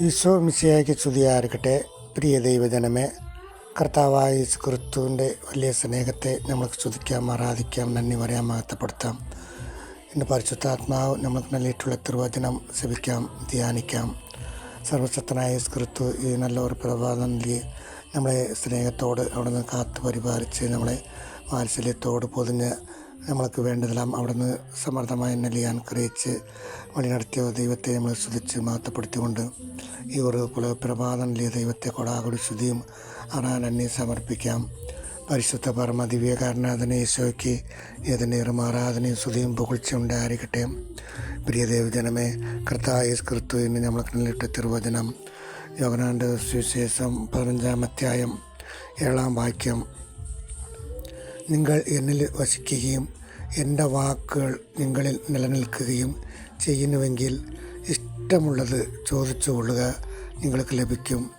ഈശോ മിശിയായ്ക്ക് സ്തുതിയായിരിക്കട്ടെ. പ്രിയ ദൈവജനമേ കർത്താവായ യേശു ക്രിസ്തുവിന്റെ വലിയ സ്നേഹത്തെ നമുക്ക് സ്തുതിക്കാം ആരാധിക്കാം നന്ദി പറയാം മഹത്വപ്പെടുത്താം. ഇന്ന് പരിശുദ്ധാത്മാവ് നമുക്ക് നൽകിയിട്ടുള്ള തിരുവചനം ശവിക്കാം ധ്യാനിക്കാം. സർവശക്തനായ ക്രിസ്തു ഈ നല്ല ഒരു പ്രഭാതം നൽകി നമ്മളെ സ്നേഹത്തോട് അവിടെ നിന്ന് കാത്തു പരിപാലിച്ച് നമ്മളെ വാത്സല്യത്തോട് പൊതിഞ്ഞ് നമ്മൾക്ക് വേണ്ടതെല്ലാം അവിടുന്ന് സമർത്ഥമായി നെല്ലിയാൻ ക്രയിച്ച് വഴി നടത്തിയ ദൈവത്തെ നമ്മൾ സ്തുതിച്ച് മഹത്വപ്പെടുത്തിക്കൊണ്ട് ഈ ഒരു പുലപ്രഭാതം നൽകിയ ദൈവത്തെ കൊടാകുടി സ്തുതിയും അറാനന്യെ സമർപ്പിക്കാം. പരിശുദ്ധ പരമ ദിവ്യകാരനാഥനെ ഈശോയ്ക്ക് ഏതിനേറും ആരാധനയും സ്തുതിയും പുകഴ്ച ഉണ്ടായിരിക്കട്ടെ. പ്രിയ ദേവജനമേ കർത്തായ എന്ന് നമ്മൾക്ക് നൽകിയിട്ട് തിരുവചനം. യോഗനാണ്ട് സുവിശേഷം പതിനഞ്ചാം അധ്യായം ഏഴാം വാക്യം. നിങ്ങൾ എന്നിൽ വസിക്കുകയും എന്റെ വാക്കുകൾ നിങ്ങളിൽ നിലനിൽക്കുകയും ചെയ്യുന്നുവെങ്കിൽ ഇഷ്ടമുള്ളത് ചോദിച്ചു കൊള്ളുക നിങ്ങൾക്ക് ലഭിക്കും.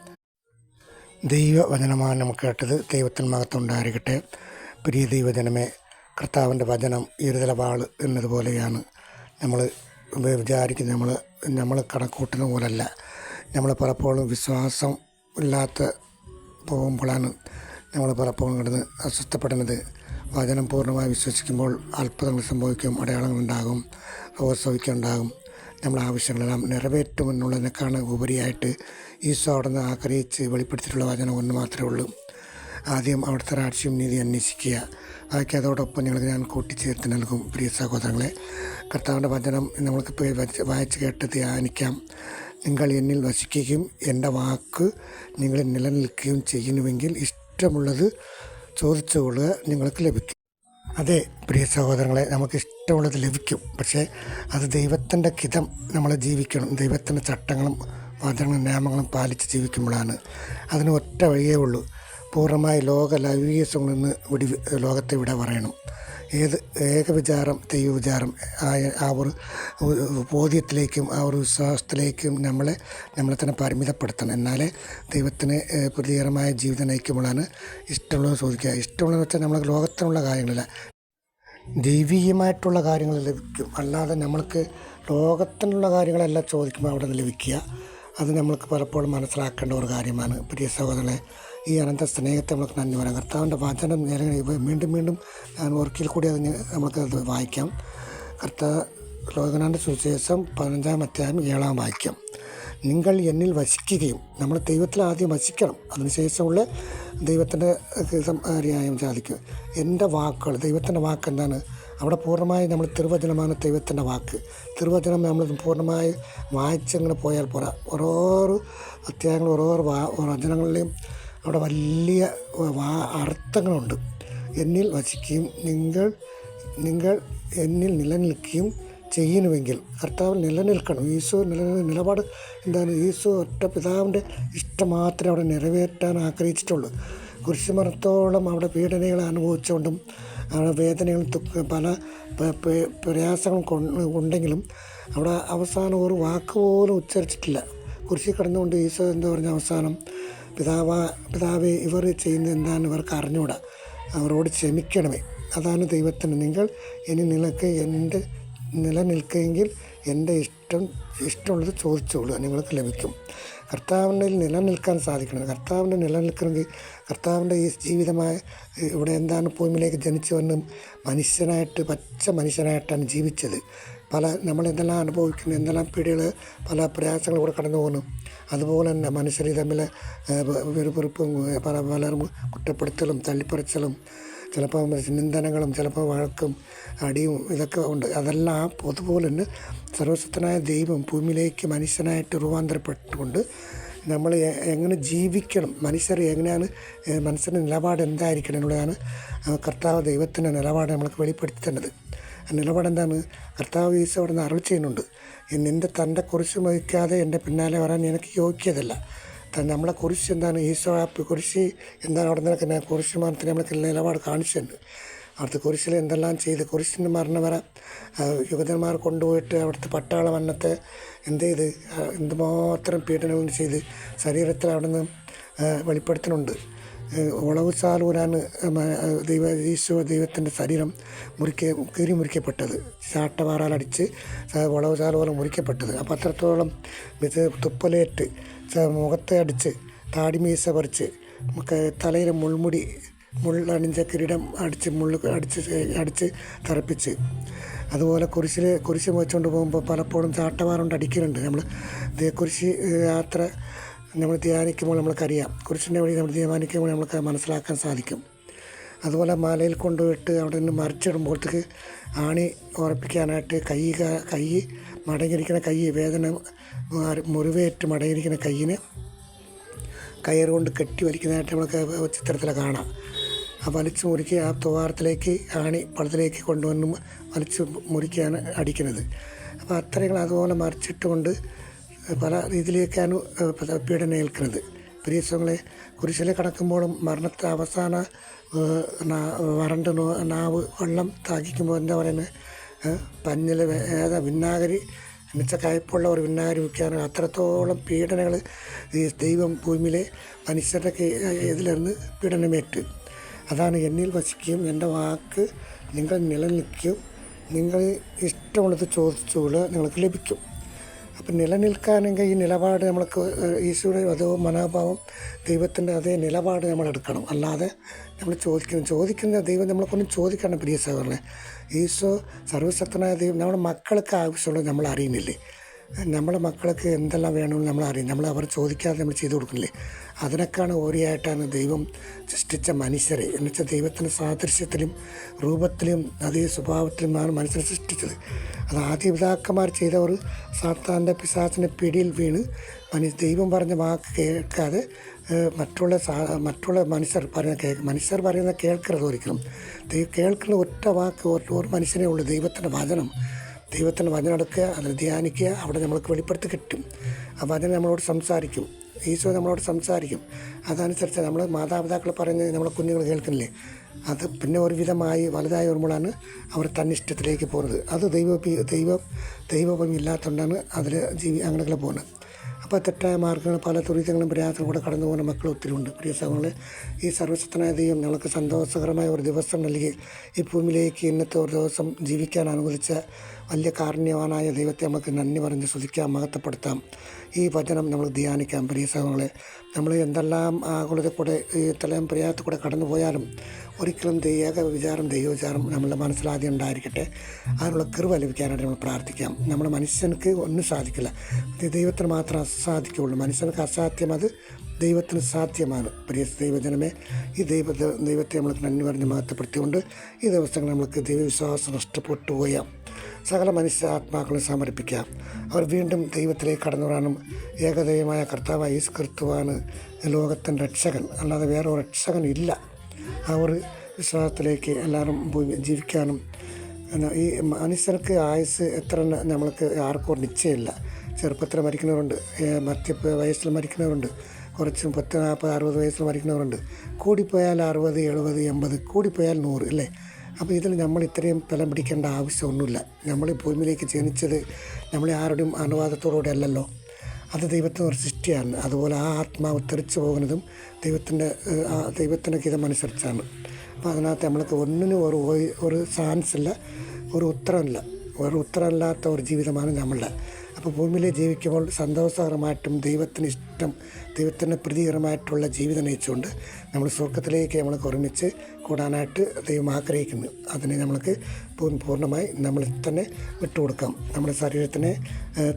ദൈവവചനമാണ് നമുക്ക് കേട്ടത്. ദൈവത്തിന് മകത്തുണ്ടായിരിക്കട്ടെ പ്രിയ ദൈവജനമേ കർത്താവിന്റെ വചനം ഇരുതലവാൾ എന്നതുപോലെയാണ്. നമ്മൾ വിചാരിക്കുന്ന നമ്മൾ നമ്മൾ കണക്കൂട്ടുന്ന പോലല്ല. നമ്മൾ പലപ്പോഴും വിശ്വാസം ഇല്ലാത്ത പോകുമ്പോഴാണ് നമ്മൾ പലപ്പോഴും കിടന്ന് അസ്വസ്ഥപ്പെടുന്നത്. വചനം പൂർണമായി വിശ്വസിക്കുമ്പോൾ അത്ഭുതങ്ങൾ സംഭവിക്കും അടയാളങ്ങൾ ഉണ്ടാകും ഉണ്ടാകും നമ്മുടെ ആവശ്യങ്ങളെല്ലാം നിറവേറ്റുമെന്നുള്ളതിനേക്കാണ് ഉപരിയായിട്ട് ഈശോ അവിടെ നിന്ന് ആഗ്രഹിച്ച് വെളിപ്പെടുത്തിയിട്ടുള്ള വചനം ഒന്ന് മാത്രമേ ഉള്ളൂ. ആദ്യം അവിടുത്തെ രാഷ്ട്രീയം നീതി അന്വേഷിക്കുക. ബാക്കി അതോടൊപ്പം ഞങ്ങൾക്ക് ഞാൻ കൂട്ടിച്ചേർത്ത് നൽകും. പ്രിയ സഹോദരങ്ങളെ കർത്താവിന്റെ വചനം നമ്മൾക്ക് പോയി വായിച്ച് കേട്ട് ധ്യാനിക്കാം. നിങ്ങൾ എന്നിൽ വസിക്കുകയും എന്റെ വാക്ക് നിങ്ങളിൽ നിലനിൽക്കുകയും ചെയ്യുന്നുവെങ്കിൽ ഇഷ്ടമുള്ളത് ചോദിച്ചുകൊള്ളുക നിങ്ങൾക്ക് ലഭിക്കും. അതെ പ്രിയ സഹോദരങ്ങളെ നമുക്ക് ഇഷ്ടമുള്ളത് ലഭിക്കും. പക്ഷേ അത് ദൈവത്തിന്റെ ഹിതം നമ്മൾ ജീവിക്കണം. ദൈവത്തിന്റെ ചട്ടങ്ങളും വചനങ്ങളും നിയമങ്ങളും പാലിച്ച് ജീവിക്കുമ്പോഴാണ്. അതിന് ഒറ്റ വഴിയേ ഉള്ളൂ. പൂർണമായി ലോക ലൗകികത്വങ്ങളിൽ നിന്ന് വിടി ലോകത്തെ വിട പറയണം. ഏത് ഏകവിചാരം ദൈവവിചാരം ആ ഒരു ബോധ്യത്തിലേക്കും ആ ഒരു വിശ്വാസത്തിലേക്കും നമ്മളെ നമ്മളെ തന്നെ പരിമിതപ്പെടുത്തണം. എന്നാലേ ദൈവത്തിന് പ്രതികരമായ ജീവിതം നയിക്കുമ്പോഴാണ് ഇഷ്ടമുള്ളത് ചോദിക്കുക. ഇഷ്ടമുള്ളതെന്ന് വെച്ചാൽ നമ്മൾ ലോകത്തിനുള്ള കാര്യങ്ങളില്ല. ദൈവീയമായിട്ടുള്ള കാര്യങ്ങൾ ലഭിക്കും. അല്ലാതെ നമ്മൾക്ക് ലോകത്തിനുള്ള കാര്യങ്ങളെല്ലാം ചോദിക്കുമ്പോൾ അവിടെ നിന്ന് ലഭിക്കുക. അത് നമ്മൾക്ക് പലപ്പോഴും മനസ്സിലാക്കേണ്ട ഒരു കാര്യമാണ്. പ്രിയ സഹോദരങ്ങളെ ഈ അനന്ത സ്നേഹത്തെ നമുക്ക് നന്ദി പറയാം. കർത്താവിന്റെ വചനം വീണ്ടും വീണ്ടും ഒരിക്കൽ കൂടി അത് നമുക്കത് വായിക്കാം. കർത്താവ് ലോകനാഥ സുവിശേഷം പതിനഞ്ചാം അധ്യായം ഏഴാം വാക്യം. നിങ്ങൾ എന്നിൽ വസിക്കുകയും നമ്മൾ ദൈവത്തിൽ ആദ്യം വസിക്കണം. അതിനുശേഷമുള്ള ദൈവത്തിന്റെ അറിയാൻ സാധിക്കും. എന്റെ വാക്കുകൾ ദൈവത്തിന്റെ വാക്ക് എന്താണ്? അവിടെ പൂർണമായി നമ്മൾ തിരുവചനമാണ് ദൈവത്തിന്റെ വാക്ക്. തിരുവചനം നമ്മൾ പൂർണമായി വായിച്ചങ്ങനെ പോയാൽ പോരാ. ഓരോരോ അധ്യായങ്ങൾ ഓരോരോ വാ വചനങ്ങളിലെയും അവിടെ വലിയ അർത്ഥങ്ങളുണ്ട്. എന്നിൽ വസിക്കുകയും നിങ്ങൾ നിങ്ങൾ എന്നിൽ നിലനിൽക്കുകയും ചെയ്യുന്നുവെങ്കിൽ കർത്താവ് നിലനിൽക്കണം. ഈശോ നിലനിൽ നിലപാട് എന്താണ്? ഈശോ ഒറ്റ പിതാവിന്റെ ഇഷ്ടം മാത്രമേ അവിടെ നിറവേറ്റാൻ ആഗ്രഹിച്ചിട്ടുള്ളൂ. കുരിശുമരത്തോളം അവിടെ പീഡനകൾ അനുഭവിച്ചുകൊണ്ടും അവിടെ വേദനകളും പല പ്രയാസങ്ങളും ഉണ്ടെങ്കിലും അവിടെ അവസാനം ഒരു വാക്ക് പോലും ഉച്ചരിച്ചിട്ടില്ല. കുരിശി കിടന്നുകൊണ്ട് ഈശോ എന്താ പറഞ്ഞ? അവസാനം പിതാവ പിതാവെ ഇവർ ചെയ്യുന്നത് എന്താണെന്ന് ഇവർക്ക് അറിഞ്ഞുകൂടാ. അവരോട് ക്ഷമിക്കണമേ. അതാണ് ദൈവത്തിന് നിങ്ങൾ ഇനി നിനക്ക് എന്റെ നിലനിൽക്കുമെങ്കിൽ എന്റെ ഇഷ്ടം ഇഷ്ടമുള്ളത് ചോദിച്ചോളൂ. നിങ്ങൾക്ക് ലഭിക്കും. കർത്താവിന്റെ നിലനിൽക്കാൻ സാധിക്കണം. കർത്താവിന്റെ നിലനിൽക്കണമെങ്കിൽ കർത്താവിന്റെ ഈ ജീവിതമായ ഇവിടെ എന്താണ് ഭൂമിയിലേക്ക് ജനിച്ചു വന്നും മനുഷ്യനായിട്ട് പച്ച മനുഷ്യനായിട്ടാണ് ജീവിച്ചത്. പല നമ്മൾ എന്തെല്ലാം അനുഭവിക്കുന്നു എന്തെല്ലാം പീടികൾ പല പ്രയാസങ്ങൾ കൂടെ കടന്നു പോകുന്നു. അതുപോലെ തന്നെ മനുഷ്യർ തമ്മിൽ വെറുപ്പും പല പലരും കുറ്റപ്പെടുത്തലും തള്ളിപ്പറിച്ചലും ചിലപ്പോൾ നിന്ദനങ്ങളും ചിലപ്പോൾ വഴക്കും അടിയും ഇതൊക്കെ ഉണ്ട്. അതെല്ലാം അതുപോലെ തന്നെ സർവശക്തനായ ദൈവം ഭൂമിയിലേക്ക് മനുഷ്യനായിട്ട് രൂപാന്തരപ്പെട്ടുകൊണ്ട് നമ്മൾ എങ്ങനെ ജീവിക്കണം മനുഷ്യർ എങ്ങനെയാണ് മനുഷ്യന്റെ നിലപാട് എന്തായിരിക്കണം എന്നുള്ളതാണ് കർത്താവ് ദൈവത്തിന്റെ നിലപാട് നമ്മൾക്ക് വെളിപ്പെടുത്തി തന്നത്. നിലപാട് എന്താണ്? കർത്താവ് ഈശോ അവിടെ നിന്ന് അറിവ് ചെയ്യുന്നുണ്ട് നിന്റെ തന്റെ കുറിച്ച് വഹിക്കാതെ എന്റെ പിന്നാലെ വരാൻ എനിക്ക് യോഗ്യതല്ല. നമ്മളെ കുറിച്ച് എന്താണ് ഈശോ കുരിശി എന്താണ് അവിടെ നിന്നൊക്കെ കുരിശ് മരണത്തിന് നമ്മൾക്ക് നിലപാട് കാണിച്ചിട്ടുണ്ട്. അവിടുത്തെ കുരിശിൽ എന്തെല്ലാം ചെയ്ത് കുരിശിന്റെ മരണം വരെ യുവതന്മാർ കൊണ്ടുപോയിട്ട് അവിടുത്തെ പട്ടാള മരണത്തെ എന്ത് ചെയ്ത് എന്തുമാത്രം പീഡനങ്ങൾ ചെയ്ത് ശരീരത്തിൽ അവിടെ നിന്ന് വെളിപ്പെടുത്തുന്നുണ്ട്. ഉളവ് സാലൂരാണ് ദൈവ ഈശോ ദൈവത്തിന്റെ ശരീരം മുറിക്ക കീറി മുറിക്കപ്പെട്ടത്. ചാട്ടവാറാലടിച്ച് ഉളവ് ചാലൂരം മുറിക്കപ്പെട്ടത്. അപ്പോൾ അത്രത്തോളം ഇത് തുപ്പലേറ്റ് മുഖത്തെ അടിച്ച് താടിമീസ പറിച്ച് തലയിൽ മുൾമുടി മുള്ളണിഞ്ച കിരീടം അടിച്ച് മുള്ളു അടിച്ച് അടിച്ച് തറപ്പിച്ച്. അതുപോലെ കുരിശിൽ കുരിശ് വെച്ചുകൊണ്ട് പോകുമ്പോൾ പലപ്പോഴും ചാട്ടവാറുണ്ട് അടിക്കുന്നുണ്ട് നമ്മൾ കുരിശ് യാത്ര നമ്മൾ ധ്യാനിക്കുമ്പോൾ നമ്മൾക്കറിയാം. കുരിശിന്റെ വഴി നമ്മൾ ധ്യാനിക്കുമ്പോൾ നമുക്ക് മനസ്സിലാക്കാൻ സാധിക്കും. അതുപോലെ മലയിൽ കൊണ്ടുപോയിട്ട് അവിടെ നിന്ന് മറിച്ചിടുമ്പോഴത്തേക്ക് ആണി ഉറപ്പിക്കാനായിട്ട് കൈ കൈ മടങ്ങിയിരിക്കുന്ന കൈ വേദന മാറി- മുറിവേറ്റ് മടങ്ങിയിരിക്കുന്ന കൈയിന് കയറുകൊണ്ട് കെട്ടി വലിക്കുന്നതായിട്ട് നമുക്ക് ചിത്രത്തിൽ കാണാം. ആ വലിച്ച് മുറുക്കി ആ തുവാരത്തിലേക്ക് ആണി പടത്തിലേക്ക് കൊണ്ടുവന്ന് വലിച്ചു മുറിക്കാണ് അടിക്കുന്നത്. അപ്പോൾ അത്രയും അതുപോലെ മറിച്ചിട്ടുകൊണ്ട് പല രീതിയിലേക്കാണ് പീഡനം ഏൽക്കുന്നത്. പ്രിയസങ്ങളെ കുരിശിലെ കടക്കുമ്പോഴും മരണത്തെ അവസാന വരണ്ട് നാവ് വെള്ളം താക്കിക്കുമ്പോൾ എന്താ പറയുന്നത് പഞ്ഞിൽ ഏതാ വിന്നാഗരി എന്നുവെച്ചാൽ കയ്പുള്ള ഒരു വിന്നാഗരി വിൽക്കാനും അത്രത്തോളം പീഡനങ്ങൾ ഈ ദൈവം ഭൂമിയിലെ മനുഷ്യരുടെ ഇതിലിരുന്ന് പീഡനമേറ്റ്. അതാണ് എന്നിൽ വസിക്കുകയും എന്റെ വാക്ക് നിങ്ങൾ നിലനിൽക്കുകയും നിങ്ങൾ ഇഷ്ടമുള്ളത് ചോദിച്ചുകൊണ്ട് നിങ്ങൾക്ക് ലഭിക്കും. അപ്പം നിലനിൽക്കാനെങ്കിൽ ഈ നിലപാട് നമ്മൾക്ക് ഈശോയുടെ അതോ മനോഭാവം ദൈവത്തിന്റെ അതേ നിലപാട് നമ്മൾ എടുക്കണം. അല്ലാതെ നമ്മൾ ചോദിക്കണം ചോദിക്കുന്ന ദൈവം നമ്മളെക്കൊണ്ടും ചോദിക്കണം പ്രിയ സഹോദരനെ. ഈശോ സർവശക്തനായ ദൈവം നമ്മുടെ മക്കൾക്ക് ആവശ്യമുള്ളത് നമ്മൾ അറിയുന്നില്ലേ? നമ്മുടെ മക്കൾക്ക് എന്തെല്ലാം വേണമെന്ന് നമ്മൾ അറിയും നമ്മൾ അവർ ചോദിക്കാതെ നമ്മൾ ചെയ്തു കൊടുക്കുന്നില്ലേ? അതിനൊക്കെയാണ് ഓരിയായിട്ടാണ് ദൈവം സൃഷ്ടിച്ച മനുഷ്യരെ. എന്ന് വെച്ചാൽ ദൈവത്തിന്റെ സാദൃശ്യത്തിലും രൂപത്തിലും അതേ സ്വഭാവത്തിലുമാണ് മനുഷ്യരെ സൃഷ്ടിച്ചത്. അത് ആദ്യ പിതാക്കന്മാർ ചെയ്തവർ സാത്താന്റെ പിശാചിന്റെ പിടിയിൽ വീണ് മനുഷ്യ ദൈവം പറഞ്ഞ വാക്ക് കേൾക്കാതെ മറ്റുള്ള മറ്റുള്ള മനുഷ്യർ പറയുന്ന കേ മനുഷ്യർ പറയുന്ന കേൾക്കരുത് ഒരിക്കലും. കേൾക്കുന്ന ഒറ്റ വാക്ക് ഒരു മനുഷ്യനേ ഉള്ളൂ ദൈവത്തിന്റെ വചനം. ദൈവത്തിന്റെ വചനം എടുക്കുക അതിൽ ധ്യാനിക്കുക അവിടെ നമ്മൾക്ക് വെളിപ്പെടുത്തി കിട്ടും. ആ വചനം നമ്മളോട് സംസാരിക്കും. ഈശോ നമ്മളോട് സംസാരിക്കും. അതനുസരിച്ച് നമ്മൾ മാതാപിതാക്കൾ പറയുന്നത് നമ്മളെ കുഞ്ഞുങ്ങൾ കേൾക്കുന്നില്ലേ? അത് പിന്നെ ഒരുവിധമായി വലുതായി വരുമ്പോഴാണ് അവർ തന്നിഷ്ടത്തിലേക്ക് പോകുന്നത്. അത് ദൈവ ദൈവ ദൈവഭൂമി ഇല്ലാത്തതുകൊണ്ടാണ് അതിൽ ജീവി അങ്ങനെയൊക്കെ പോകുന്നത്. അപ്പോൾ തെറ്റായ മാർഗങ്ങൾ പല ദുരിതങ്ങളും പ്രയാസങ്ങളും കൂടെ കടന്നു പോകുന്ന മക്കൾ ഒത്തിരി ഉണ്ട്. പ്രിയ സഹോദരങ്ങളെ ഈ സർവശക്തനായ ദൈവം ഞങ്ങൾക്ക് സന്തോഷകരമായ ഒരു ദിവസം നൽകി ഈ ഭൂമിയിലേക്ക് ഇന്നത്തെ ഒരു ദിവസം ജീവിക്കാൻ അനുവദിച്ച വലിയ കാരുണ്യവാനായ ദൈവത്തെ നമുക്ക് നന്ദി പറഞ്ഞ് സ്തുതിക്കാം മഹത്വപ്പെടുത്താം. ഈ വചനം നമ്മൾ ധ്യാനിക്കാം പ്രിയ സഹോദരങ്ങളെ. നമ്മൾ എന്തെല്ലാം ആകുലത കൂടെ ഈ തലയും പ്രയാസത്തിൽ കൂടെ കടന്നു പോയാലും ഒരിക്കലും ദൈവ വിചാരം ദൈവവിചാരം നമ്മളുടെ മനസ്സിലാദ്യം ഉണ്ടായിരിക്കട്ടെ. അതിനുള്ള കൃപ ലഭിക്കാനായിട്ട് നമ്മൾ പ്രാർത്ഥിക്കാം. നമ്മുടെ മനുഷ്യനക്ക് ഒന്നും സാധിക്കില്ല. ദൈവത്തിന് മാത്രം സാധിക്കുകയുള്ളൂ. മനുഷ്യനക്ക് അസാധ്യം അത് ദൈവത്തിന് സാധ്യമാണ്. പ്രിയ ദൈവജനമേ ഈ ദൈവ ദൈവത്തെ നമ്മൾ നന്ദി പറഞ്ഞ് മാറ്റപ്പെടുത്തിക്കൊണ്ട് ഈ ദിവസങ്ങൾ നമുക്ക് ദൈവവിശ്വാസം നഷ്ടപ്പെട്ടു പോയാം. സകല മനുഷ്യ ആത്മാക്കളെ സമർപ്പിക്കാം. അവർ വീണ്ടും ദൈവത്തിലേക്ക് കടന്നു വരാനും ഏകദൈവമായ കർത്താവായ ഈസ് ക്രിസ്തുവാണ് ലോകത്തിന്റെ രക്ഷകൻ. അല്ലാതെ വേറെ ഒരു രക്ഷകൻ ഇല്ല ഒരു വിശ്വാസത്തിലേക്ക് എല്ലാവരും ജീവിക്കാനും ഈ മനുഷ്യർക്ക് ആയുസ് എത്ര നമ്മൾക്ക് ആർക്കും നിശ്ചയമില്ല. ചെറുപ്പത്തിൽ മരിക്കുന്നവരുണ്ട്. മധ്യ വയസ്സിൽ മരിക്കുന്നവരുണ്ട്. കുറച്ച് പത്ത് നാൽപ്പത് അറുപത് വയസ്സിൽ മരിക്കുന്നവരുണ്ട്. കൂടിപ്പോയാൽ അറുപത് എഴുപത് എൺപത് കൂടിപ്പോയാൽ നൂറ് അല്ലേ? അപ്പോൾ ഇതിൽ നമ്മൾ ഇത്രയും ബലം പിടിക്കേണ്ട ആവശ്യമൊന്നുമില്ല. നമ്മൾ ഭൂമിയിലേക്ക് ജനിച്ചത് നമ്മളെ ആരുടെയും അനുവാദത്തോടുകൂടെ അല്ലല്ലോ. അത് ദൈവത്തിന്റെ ഒരു സൃഷ്ടിയാണ്. അതുപോലെ ആ ആത്മാവ് തെറിച്ചു പോകുന്നതും ദൈവത്തിന്റെ ആ ദൈവത്തിന്റെ ഗീതമനുസരിച്ചാണ് അപ്പോൾ അതിനകത്ത് നമ്മൾക്ക് ഒന്നിനും ഒരു- ഒരു ചാൻസ് ഇല്ല ഒരു ഉത്തരമില്ല. ഒരു ഉത്തരമില്ലാത്ത ഒരു ജീവിതമാണ് നമ്മളുടെ. അപ്പോൾ ഭൂമിയിൽ ജീവിക്കുമ്പോൾ സന്തോഷകരമായിട്ടും ദൈവത്തിന് ഇഷ്ടം ദൈവത്തിന് പ്രീതികരമായിട്ടുള്ള ജീവിതം നയിച്ചുകൊണ്ട് നമ്മൾ സ്വർഗത്തിലേക്ക് നമ്മൾക്ക് ഒരുമിച്ച് കൂടാനായിട്ട് ദൈവം ആഗ്രഹിക്കുന്നു. അതിനെ നമ്മൾക്ക് പൂർണമായി നമ്മൾ തന്നെ വിട്ടുകൊടുക്കാം. നമ്മുടെ ശരീരത്തിനെ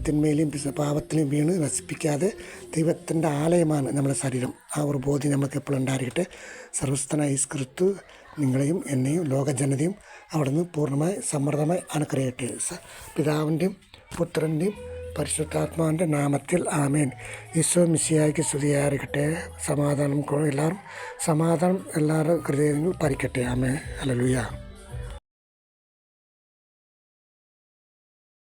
തിന്മയിലും പാപത്തിലും വീണ് നശിപ്പിക്കാതെ ദൈവത്തിന്റെ ആലയമാണ് നമ്മുടെ ശരീരം. ആ ഒരു ബോധ്യം നമ്മൾക്ക് എപ്പോഴും ഉണ്ടായിരിക്കട്ടെ. സർവസ്ഥനായ ക്രിസ്തു നിങ്ങളെയും എന്നെയും ലോകജനതയും അവിടുന്ന് പൂർണമായി സമ്മർദ്ദമായി അനുഗ്രഹിക്കട്ടെ. പിതാവിന്റെയും പുത്രന്റെയും പരിശുദ്ധാത്മാവിന്റെ നാമത്തിൽ ആമേൻ. ഈശോ മിസ്സിയായിക്ക് സ്തുതിയായിരിക്കട്ടെ. സമാധാനം എല്ലാവരും സമാധാനം എല്ലാവരും ഹൃദയങ്ങൾ പരിക്കട്ടെ. ആമേ അലലുയ